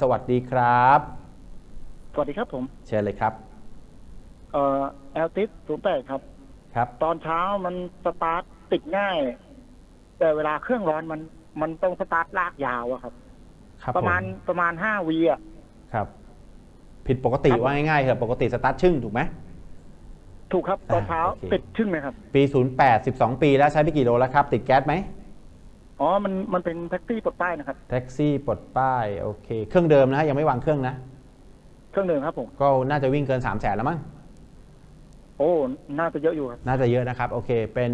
สวัสดีครับ สวัสดีครับผมเชิญเลยครับ เอ่อแอลติสศูนย์แปดครับ ครับ ตอนเช้ามันสตาร์ทติดง่าย แต่เวลาเครื่องร้อนมันมันต้องสตาร์ทลากยาวอะครับ ครับประมาณผประมาณห้าวีอะ ครับ ผิดปกติครับผมว่าง่ายๆเถอะปกติสตาร์ทชึ่งถูกไหม ถูกครับ ตอนเช้าอ่าโอเค ติดชึ่งเลยครับ ปี 08 12 ปีแล้วใช้ไปกี่โลแล้วครับ ติดแก๊สไหม อ๋อ มัน มันเป็นแท็กซี่ปลดป้ายนะครับ แท็กซี่ปลดป้ายโอเค เครื่องเดิมนะยังไม่วางเครื่องนะ เครื่องเดิมครับผม ก็น่าจะวิ่งเกิน3 0 0แสนแล้วมั้ง โอ้ น่าจะเยอะอยู่ครับน่าจะเยอะนะครับโอเค เป็น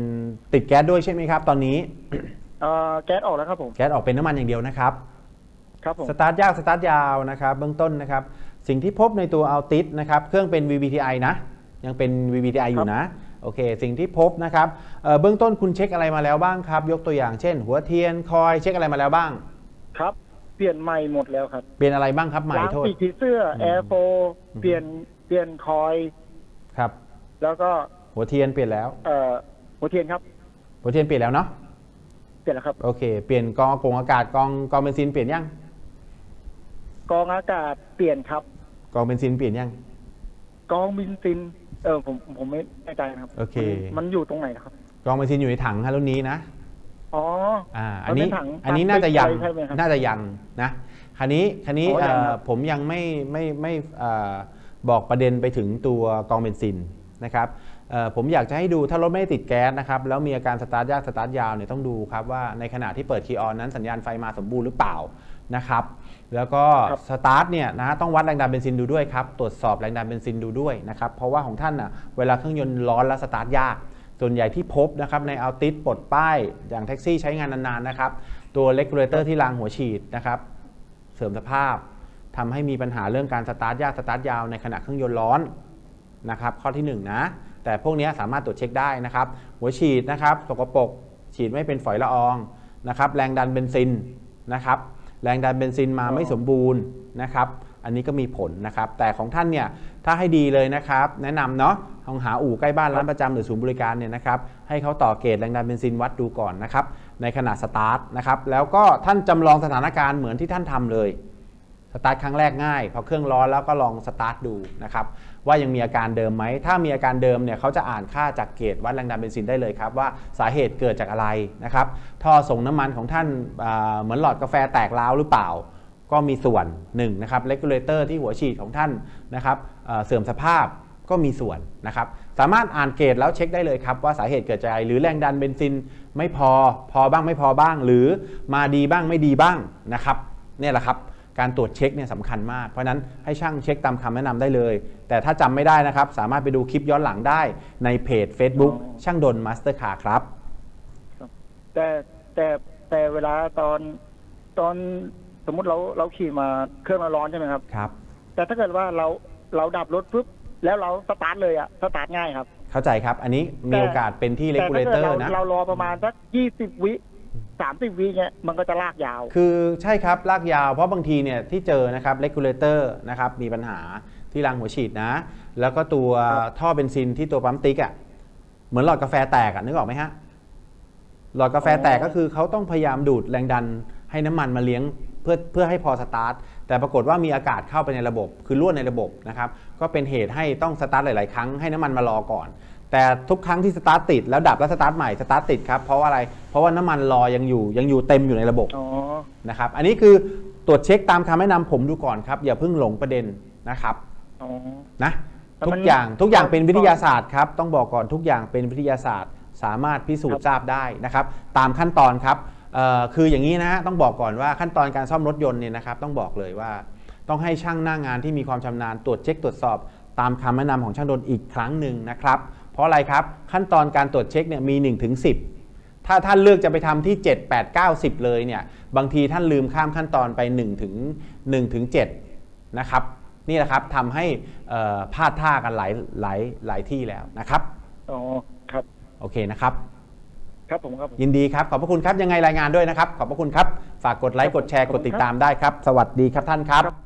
ติดแก๊สด้วยใช่ไหมครับ ตอนนี้ เอ่อแก๊สออกแล้วครับผม แก๊สออกเป็นน้ำมันอย่างเดียวนะครับ ครับผม สตาร์ทยากสตาร์ทยาวนะครับเบื้องต้นนะครับ สิ่งที่พบในตัวอัลติสนะครับ เครื่องเป็น VVTi นะ ยังเป็น VVTi อยู่นะ โอเค สิ่งที่พบนะครับเอ่อเบื้องต้นคุณเช็คอะไรมาแล้วบ้างครับ ยกตัวอย่างเช่น หัวเทียนคอยเช็คอะไรมาแล้วบ้าง ครับ เปลี่ยนใหม่หมดแล้วครับเปลี่ยนอะไรบ้างครับใหม่ล้างโทษปีกผีเสื้ออืมแอร์โฟอืมเปลี่ยนเปลี่ยนคอยครับ แล้วก็หัวเทียนเปลี่ยนแล้วเอ่อหัวเทียนครับ หัวเทียนเปลี่ยนแล้วเนาะเปลี่ยนแล้วครับโอเค เปลี่ยนกองอากงอากาศกองกองเบนซินเปลี่ยนยังกองอากาศเปลี่ยนครับ กองเบนซินเปลี่ยนยังกองบินซิน เออผมผมไม่แน่ใจนะครับโอเค มันมันอยู่ตรงไหนนะครับ กองเบนซินอยู่ในถังฮะรุ่นนี้นะ อ๋อ อ่ามัอันนเป็นนี้ถังอันนี้น่าจะยัง ใช่ไหมครับน่าจะยังนะ คันนี้ คันนี้อ๋อยังเอ่อครับผมยังไม่ไม่ไม่เอ่อบอกประเด็นไปถึงตัวกองเบนซินนะครับเอ่อ ผมอยากจะให้ดูถ้ารถไม่ได้ติดแก๊สนะครับแล้วมีอาการสตาร์ทยากสตาร์ทยาวเนี่ยต้องดูครับว่าในขณะที่เปิดคีย์ออนนั้นสัญญาณไฟมาสมบูรณ์หรือเปล่านะครับแล้วก็ครับสตาร์ทเนี่ยนะฮะต้องวัดแรงดันเบนซินดูด้วยครับตรวจสอบแรงดันเบนซินดูด้วยนะครับเพราะว่าของท่านอะเวลาเครื่องยนต์ร้อนแล้วสตาร์ทยาก ส่วนใหญ่ที่พบนะครับในอัลติสปลดป้ายอย่างแท็กซี่ใช้งานนานๆนะครับตัวเลกูเลเตอร์ที่รางหัวฉีดนะครับเสื่อมสภาพทำให้มีปัญหาเรื่องการสตาร์ทยากสตาร์ทยาวในขณะเครื่องยนต์ร้อนนะครับข้อที่1นะ แต่พวกนี้สามารถตรวจเช็คได้นะครับ หัวฉีดนะครับสกปรกฉีดไม่เป็นฝอยละอองนะครับ แรงดันเบนซินนะครับ แรงดันเบนซินมาไม่สมบูรณ์นะครับ อันนี้ก็มีผลนะครับ แต่ของท่านเนี่ยถ้าให้ดีเลยนะครับ แนะนำเนาะลองหาอู่ใกล้บ้านร้านประจำหรือศูนย์บริการเนี่ยนะครับ ให้เขาต่อเกจแรงดันเบนซินวัดดูก่อนนะครับ ในขณะสตาร์ทนะครับ แล้วก็ท่านจำลองสถานการณ์เหมือนที่ท่านทำเลย สตาร์ทครั้งแรกง่าย พอเครื่องร้อนแล้วก็ลองสตาร์ทดูนะครับว่ายังมีอาการเดิมไหม ถ้ามีอาการเดิมเนี่ยเขาจะอ่านค่าจากเกจวัดแรงดันเบนซินได้เลยครับ ว่าสาเหตุเกิดจากอะไรนะครับท่อส่งน้ำมันของท่านเหมือนหลอดกาแฟแตกร้าวหรือเปล่า ก็มีส่วน1นะครับเลกูเลเตอร์ที่หัวฉีดของท่านนะครับเอ่อเสื่อมสภาพก็มีส่วนนะครับ สามารถอ่านเกจแล้วเช็คได้เลยครับ ว่าสาเหตุเกิดจากอะไร หรือแรงดันเบนซินไม่พอ พอบ้างไม่พอบ้าง หรือมาดีบ้างไม่ดีบ้างนะครับเนี่ยแหละครับ การตรวจเช็คเนี่ยสำคัญมาก เพราะฉะนั้นให้ช่างเช็คตามคำแนะนำได้เลย แต่ถ้าจำไม่ได้นะครับ สามารถไปดูคลิปย้อนหลังได้ในเพจ Facebook อ๋อช่างดนมาสเตอร์คาร์ครับ แต่แต่แต่เวลาตอนตอนสมมุติเราเราขี่มาเครื่องเราร้อนใช่ไหมครับ ครับ แต่ถ้าเกิดว่าเราเราดับรถปุ๊บแล้วเราสตาร์ทเลยอะสตาร์ทง่ายครับ เข้าใจครับ อันนี้มีแต่โอกาสเป็นที่เลแต่กูถ้าเลเกิเตดอเราร์นะ เรารอประมาณสักยี่สิบวิ สามสิบวิเนี่ยมันก็จะลากยาว คือใช่ครับลากยาวเพราะบางทีเนี่ยที่เจอนะครับเลกูเลเตอร์นะครับมีปัญหาที่รางหัวฉีดนะ แล้วก็ตัวครับท่อเบนซินที่ตัวปั๊มติ๊กอะเหมือนหลอดกาแฟแตกอะนึกออกไหมฮะหลอดกาแฟแตกก็คือเขาต้องพยายามดูดแรงดันให้น้ำมันมาเลี้ยงเพื่อเพื่อให้พอสตาร์ทแต่ปรากฏว่ามีอากาศเข้าไปในระบบ คือรั่วในระบบนะครับก็เป็นเหตุให้ต้องสตาร์ทหลาย ๆ ครั้งให้น้ำมันมารอก่อน แต่ทุกครั้งที่สตาร์ทติดแล้วดับแล้วสตาร์ทใหม่สตาร์ทติดครับเพราะว่าอะไรเพราะว่าน้ำมันรอยังอยู่ยังอยู่เต็มอยู่ในระบบอ๋อ นะครับ อันนี้คือตรวจเช็คตามคำแนะนำผมดูก่อนครับ อย่าเพิ่งหลงประเด็นนะครับอ๋อ นะแต่ทุมักนอย่างทุกอย่างก็เป็นวิทยาศาสตร์ครับ ต้องบอกก่อนทุกอย่างเป็นวิทยาศาสตร์ สามารถพิสูจครัน์บทราบได้นะครับ ตามขั้นตอนครับเอ่อคืออย่างนี้นะฮะต้องบอกก่อนว่าขั้นตอนการซ่อมรถยนต์เนี่ยนะครับ ต้องบอกเลยว่า ต้องให้ช่างหน้างานที่มีความชำนาญตรวจเช็คตรวจสอบ ตามคำแนะนำของช่างดนอีกครั้งหนึ่งนะครับ เพราะอะไรครับขั้นตอนการตรวจเช็คเนี่ยมี1ถึง10ถ้าท่านเลือกจะไปทำที่ 7 8 9 10 เลยเนี่ยบางทีท่านลืมข้ามขั้นตอนไป1ถึง1ถึง7นะครับนี่แหละครับทำให้เอ่อพลาดท่ากันหลายหลายหลายที่แล้วนะครับอ๋อครับโอเคนะครับครับผมครับผมยินดีครับขอบพระคุณครับยังไงรายงานด้วยนะครับ ขอบพระคุณครับ ฝากกดไลค์กดแชร์กดติดตามได้ครับ สวัสดีครับท่านครับครับ